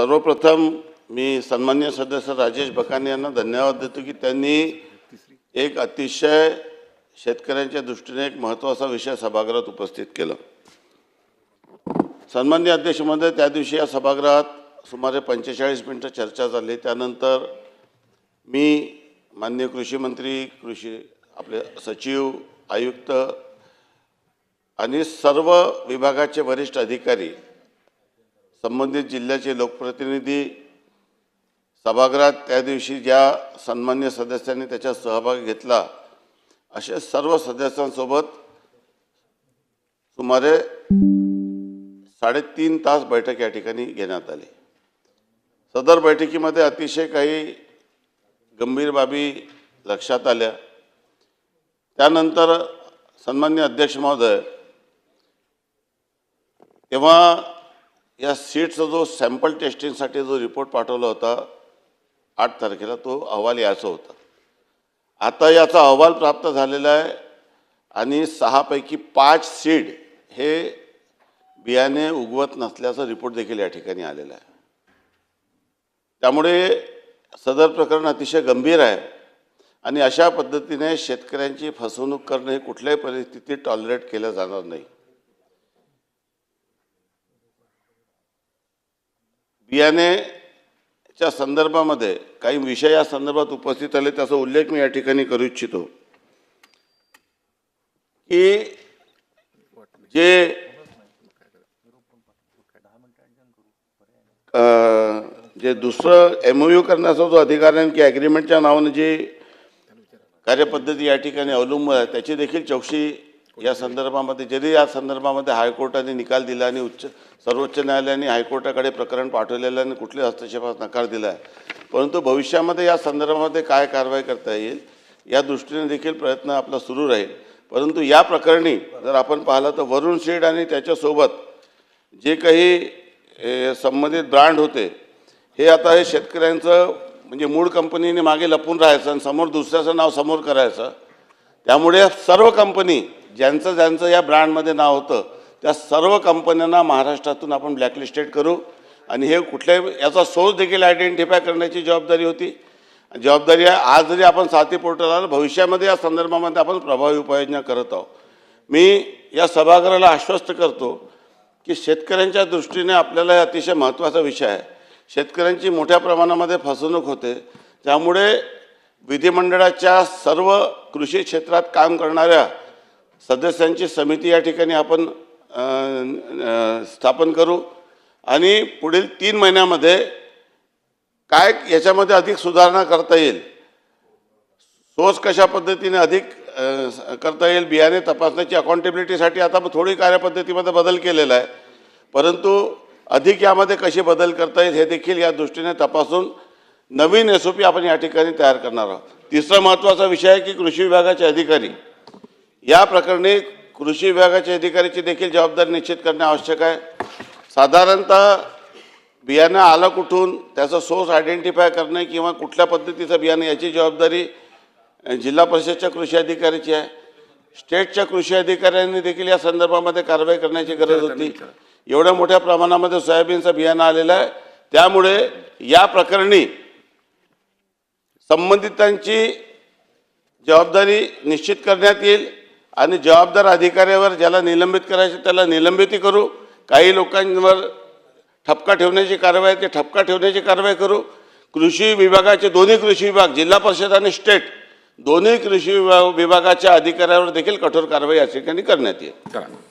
सर्वप्रथम मी सन्मान्य सदस्य राजेश बकाने यांना धन्यवाद देतो की त्यांनी एक अतिशय शेतकऱ्यांच्या दृष्टीने एक महत्त्वाचा विषय सभागृहात उपस्थित केला. सन्मान्य अध्यक्ष महोदय त्या दिवशी या सभागृहात सुमारे पंचेचाळीस मिनटं चर्चा झाली. त्यानंतर मी माननीय कृषी मंत्री कृषी आपले सचिव आयुक्त आणि सर्व विभागाचे वरिष्ठ अधिकारी संबंधित जिल्ह्याचे लोकप्रतिनिधी सभागृहात त्या दिवशी ज्या सन्मान्य सदस्यांनी त्याच्यात सहभाग घेतला असे सर्व सदस्यांसोबत सुमारे साडेतीन तास बैठक या ठिकाणी घेण्यात आली. सदर बैठकीमध्ये अतिशय काही गंभीर बाबी लक्षात आल्या. त्यानंतर सन्मान्य अध्यक्ष महोदय तेव्हा या सीटचा जो सॅम्पल टेस्टिंगसाठी जो रिपोर्ट पाठवला होता आठ तारखेला तो अहवाल यायचा होता. आता याचा अहवाल प्राप्त झालेला आहे आणि सहापैकी पाच सीड हे बियाणे उगवत नसल्याचा रिपोर्ट देखील या ठिकाणी आलेला आहे. त्यामुळे सदर प्रकरण अतिशय गंभीर आहे आणि अशा पद्धतीने शेतकऱ्यांची फसवणूक करणं हे कुठल्याही परिस्थितीत टॉलरेट केलं जाणार नाही. बियाणेच्या संदर्भामध्ये काही विषय या संदर्भात उपस्थित आले त्याचा उल्लेख मी या ठिकाणी करू इच्छितो. की जे जे दुसरं एम यू करण्याचा जो अधिकार आहे की ॲग्रीमेंटच्या नावाने जी कार्यपद्धती या ठिकाणी अवलंबून आहे त्याची देखील चौकशी या संदर्भामध्ये जरी या संदर्भामध्ये हायकोर्टाने निकाल दिला आणि उच्च सर्वोच्च न्यायालयाने हायकोर्टाकडे प्रकरण पाठवलेलं आणि कुठल्या हस्तक्षेपास नकार दिला आहे परंतु भविष्यामध्ये या संदर्भामध्ये काय कारवाई करता येईल या दृष्टीने देखील प्रयत्न आपला सुरू राहील. परंतु या प्रकरणी जर आपण पाहिलं तर वरुण शेड आणि त्याच्यासोबत जे काही संबंधित ब्रँड होते हे आता हे शेतकऱ्यांचं म्हणजे मूळ कंपनीने मागे लपून राहायचं आणि समोर दुसऱ्याचं नाव समोर करायचं त्यामुळे सर्व कंपनी ज्यांचं ज्यांचं या ब्रँडमध्ये नाव होतं त्या सर्व कंपन्यांना महाराष्ट्रातून आपण ब्लॅकलिस्टेड करू. आणि हे कुठल्याही याचा सोर्स देखील आयडेंटिफाय करण्याची जबाबदारी होती. जबाबदारी आहे आज जरी आपण साथी पोर्टल आलं भविष्यामध्ये या संदर्भामध्ये आपण प्रभावी उपाययोजना करत आहोत. मी या सभागृहाला आश्वस्त करतो की शेतकऱ्यांच्या दृष्टीने आपल्याला हे अतिशय महत्त्वाचा विषय आहे. शेतकऱ्यांची मोठ्या प्रमाणामध्ये फसवणूक होते. त्यामुळे विधिमंडळाच्या सर्व कृषी क्षेत्रात काम करणाऱ्या सदस्यांची समिती या ठिकाणी आपण स्थापन करू. आणि पुढील तीन महिन्यामध्ये काय याच्यामध्ये अधिक सुधारणा करता येईल? सोर्स कशा पद्धतीने अधिक करता येईल? बियाणे तपासण्याची अकाउंटेबिलिटीसाठी आता थोडी कार्यपद्धतीमध्ये बदल केलेला आहे. परंतु अधिक यामध्ये कशी बदल करता येईल हे देखील या दृष्टीने तपासून नवीन एस ओ पी आपण या ठिकाणी तयार करणार आहोत. तिसरा महत्त्वाचा विषय आहे की कृषी विभागाचे अधिकारी. या प्रकरणी कृषी विभागाच्या अधिकाऱ्याची देखील जबाबदारी निश्चित करणे आवश्यक आहे. साधारणतः बियाणं आलं कुठून त्याचा सोर्स आयडेंटिफाय करणे किंवा कुठल्या पद्धतीचं बियाणं याची जबाबदारी जिल्हा परिषदच्या कृषी अधिकाऱ्याची आहे. स्टेटच्या कृषी अधिकाऱ्यांनी देखील या संदर्भामध्ये कारवाई करण्याची गरज होती. एवढ्या मोठ्या प्रमाणामध्ये सोयाबीनचं बियाणं आलेलं आहे. त्यामुळे या प्रकरणी संबंधितांची जबाबदारी निश्चित करण्यात येईल आणि जबाबदार अधिकाऱ्यावर ज्याला निलंबित करायचे त्याला निलंबितही करू. काही लोकांवर ठपका ठेवण्याची कारवाई ते ठपका ठेवण्याची कारवाई करू. कृषी विभागाचे दोन्ही कृषी विभाग जिल्हा परिषद आणि स्टेट दोन्ही कृषी विभाग विभागाच्या अधिकाऱ्यावर देखील कठोर कारवाई या ठिकाणी करण्यात येईल.